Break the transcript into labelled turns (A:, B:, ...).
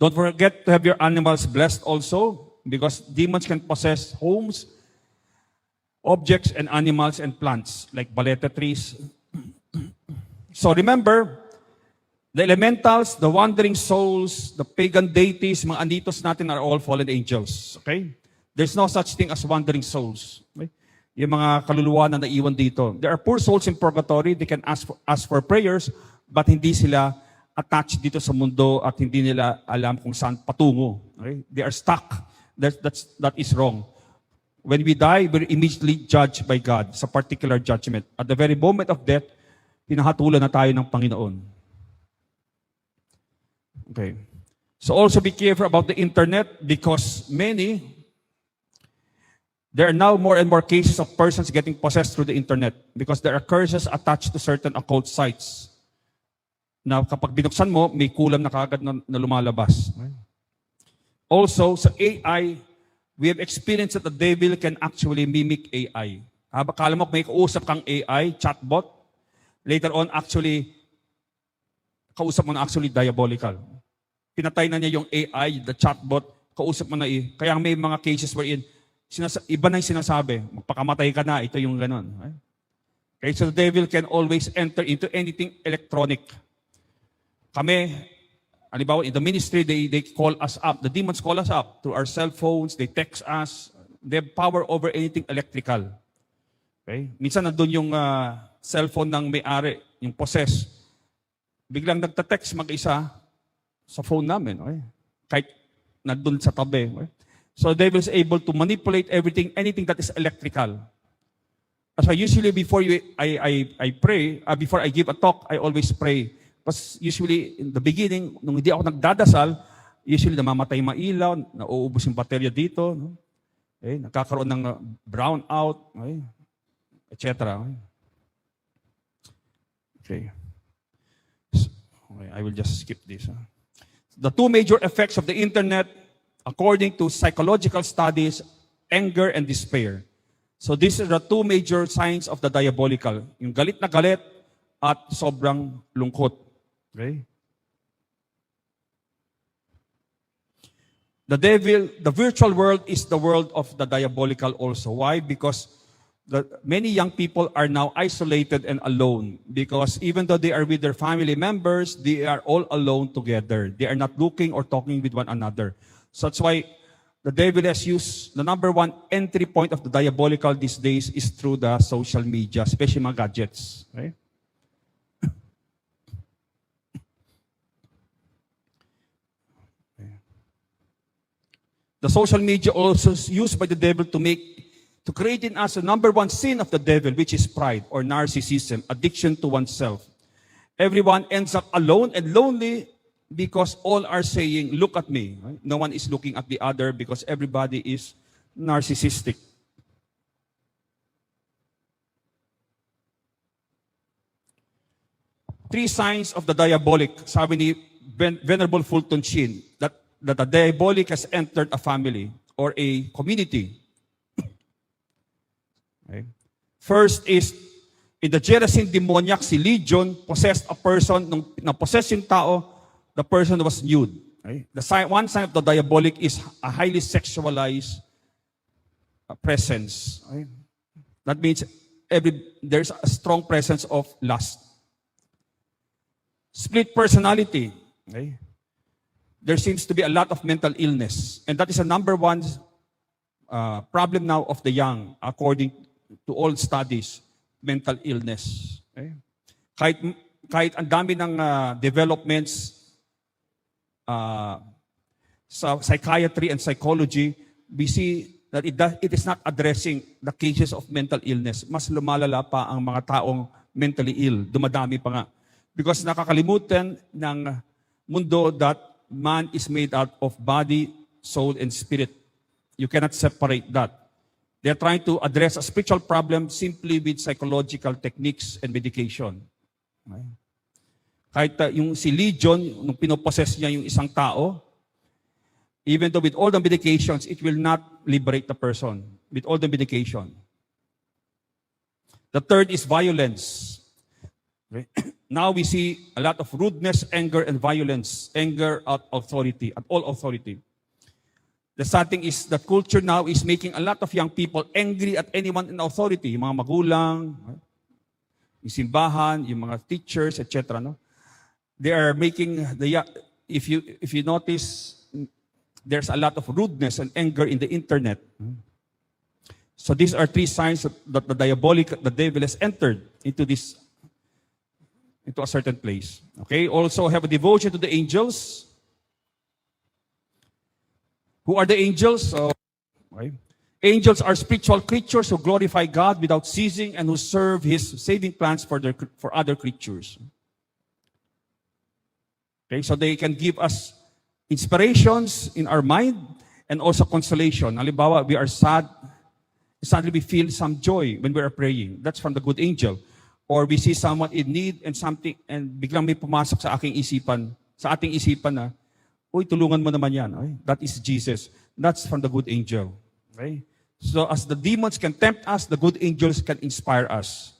A: Don't forget to have your animals blessed also, because demons can possess homes, objects, and animals and plants, like baleta trees. So remember, the elementals, the wandering souls, the pagan deities, mga anditos natin are all fallen angels. Okay? There's no such thing as wandering souls. Okay? Yung mga kaluluwa na naiwan dito. There are poor souls in purgatory. They can ask for, ask for prayers, but hindi sila attached dito sa mundo at hindi nila alam kung saan patungo. Okay? They are stuck. That, that's, that is wrong. When we die, we're immediately judged by God sa particular judgment. At the very moment of death, pinahatulan na tayo ng Panginoon. Okay. So also be careful about the internet because many, there are now more and more cases of persons getting possessed through the internet because there are curses attached to certain occult sites. Na kapag binuksan mo, may kulam na kagad na, na lumalabas. Also, sa AI, we have experienced that the devil can actually mimic AI. Haba, kala mo may kausap kang AI, chatbot, later on actually, kausap mo na actually diabolical. Pinatay na niya yung AI, the chatbot, kausap mo na eh. Kaya may mga cases wherein, sinasa- iba na yung sinasabi, magpakamatay ka na, ito yung. Right? Okay, so the devil can always enter into anything electronic. Kami, halimbawa, in the ministry, they, they call us up. The demons call us up through our cell phones. They text us. They have power over anything electrical. Okay? Minsan nandun yung ah, cellphone ng may-ari, yung possess. Biglang nagta-text mag-isa sa phone namin. Okay? Kahit nandun sa tabi. Okay? So the devil is able to manipulate everything, anything that is electrical. So usually before you, I, I, I pray, uh, before I give a talk, I always pray. Mas usually in the beginning, nung hindi ako nagdadasal, usually namamatay mailaw, nauubos yung baterya dito, no? eh, nagkakaroon ng uh, brownout, okay? etc. Okay? okay. S- Okay, I will just skip this. huh? The two major effects of the internet, according to psychological studies, anger and despair. So these are the two major signs of the diabolical. Yung galit na galit at sobrang lungkot. Okay? The devil, the virtual world is the world of the diabolical also. Why? Because the, many young people are now isolated and alone because even though they are with their family members, they are all alone together. They are not looking or talking with one another. So that's why the devil has used the number one entry point of the diabolical these days is through the social media, especially mga gadgets. Right? The social media also is used by the devil to make, to create in us a number one sin of the devil, which is pride or narcissism, addiction to oneself. Everyone ends up alone and lonely because all are saying, look at me. right? No one is looking at the other because everybody is narcissistic. Three signs of the diabolic, sabi ni Ven- Venerable Fulton Sheen, that, that the diabolic has entered a family or a community. Okay. First is, in the Gerasene demoniac, si Legion possessed a person, nung na-possess yung tao, the person was nude. Okay. The sign, one sign of the diabolic is a highly sexualized uh, presence. Okay. That means every, there's a strong presence of lust. Split personality. Okay? There seems to be a lot of mental illness. And that is a number one uh, problem now of the young, according to all studies, mental illness. Okay? Kahit, kahit ang dami ng uh, developments uh, sa psychiatry and psychology, we see that it, does, it is not addressing the cases of mental illness. Mas lumalala pa ang mga taong mentally ill. Dumadami pa nga. Because nakakalimutan ng mundo that man is made out of body, soul, and spirit. You cannot separate that. They're trying to address a spiritual problem simply with psychological techniques and medication. Okay? Kahit uh, yung si Legion, nung pinopossess niya yung isang tao, even though with all the medications, it will not liberate the person with all the medication. The third is violence. Now we see a lot of rudeness, anger, and violence. Anger at authority, at all authority. The sad thing is that culture now is making a lot of young people angry at anyone in authority. Yung mga magulang, yung simbahan, yung mga teachers, etc. No? They are making the if you if you notice there's a lot of rudeness and anger in the internet. So these are three signs that the diabolic the devil has entered into this into a certain place. Okay? Also have a devotion to the angels. Who are the angels? Angels are spiritual creatures who glorify God without ceasing and who serve His saving plans for, their, for other creatures. Okay, so they can give us inspirations in our mind and also consolation. Halimbawa, we are sad, suddenly we feel some joy when we are praying. That's from the good angel. Or we see someone in need and something, and biglang may pumasok sa aking isipan, sa ating isipan na, Uy, tulungan mo naman yan. Ay, that is Jesus. That's from the good angel. Okay? So as the demons can tempt us, the good angels can inspire us.